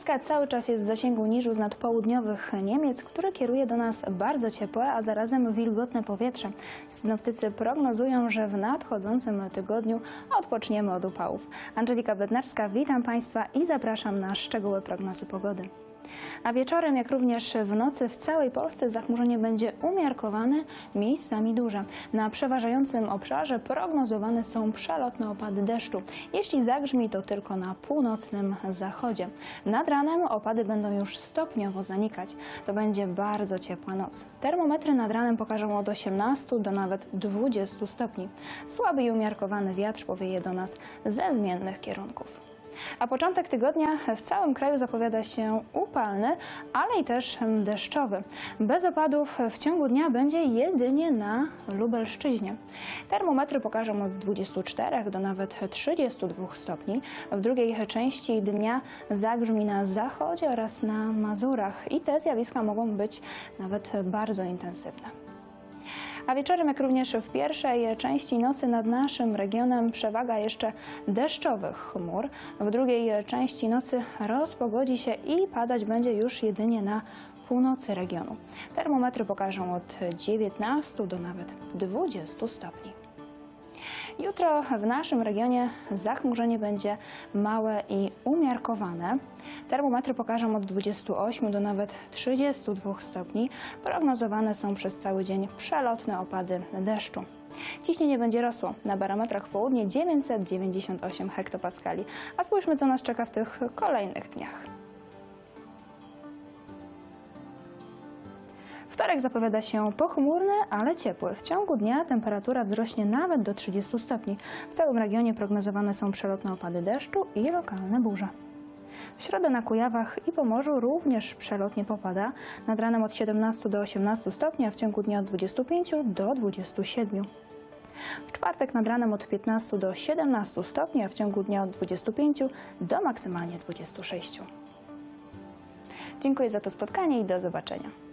Polska cały czas jest w zasięgu niżu z nad południowych Niemiec, które kieruje do nas bardzo ciepłe, a zarazem wilgotne powietrze. Synoptycy prognozują, że w nadchodzącym tygodniu odpoczniemy od upałów. Angelika Bednarska, witam Państwa i zapraszam na szczegóły prognozy pogody. A wieczorem, jak również w nocy w całej Polsce zachmurzenie będzie umiarkowane, miejscami duże. Na przeważającym obszarze prognozowane są przelotne opady deszczu. Jeśli zagrzmi, to tylko na północnym zachodzie. Nad ranem opady będą już stopniowo zanikać. To będzie bardzo ciepła noc. Termometry nad ranem pokażą od 18 do nawet 20 stopni. Słaby i umiarkowany wiatr powieje do nas ze zmiennych kierunków. A początek tygodnia w całym kraju zapowiada się upalny, ale i też deszczowy. Bez opadów w ciągu dnia będzie jedynie na Lubelszczyźnie. Termometry pokażą od 24 do nawet 32 stopni. W drugiej części dnia zagrzmi na zachodzie oraz na Mazurach i te zjawiska mogą być nawet bardzo intensywne. A wieczorem, jak również w pierwszej części nocy nad naszym regionem przewaga jeszcze deszczowych chmur. W drugiej części nocy rozpogodzi się i padać będzie już jedynie na północy regionu. Termometry pokażą od 19 do nawet 20 stopni. Jutro w naszym regionie zachmurzenie będzie małe i umiarkowane. Termometry pokażą od 28 do nawet 32 stopni. Prognozowane są przez cały dzień przelotne opady deszczu. Ciśnienie będzie rosło. Na barometrach w południe 998 hektopaskali. A spójrzmy, co nas czeka w tych kolejnych dniach. Wtorek zapowiada się pochmurny, ale ciepły. W ciągu dnia temperatura wzrośnie nawet do 30 stopni. W całym regionie prognozowane są przelotne opady deszczu i lokalne burze. W środę na Kujawach i Pomorzu również przelotnie popada. Nad ranem od 17 do 18 stopni, a w ciągu dnia od 25 do 27. W czwartek nad ranem od 15 do 17 stopni, a w ciągu dnia od 25 do maksymalnie 26. Dziękuję za to spotkanie i do zobaczenia.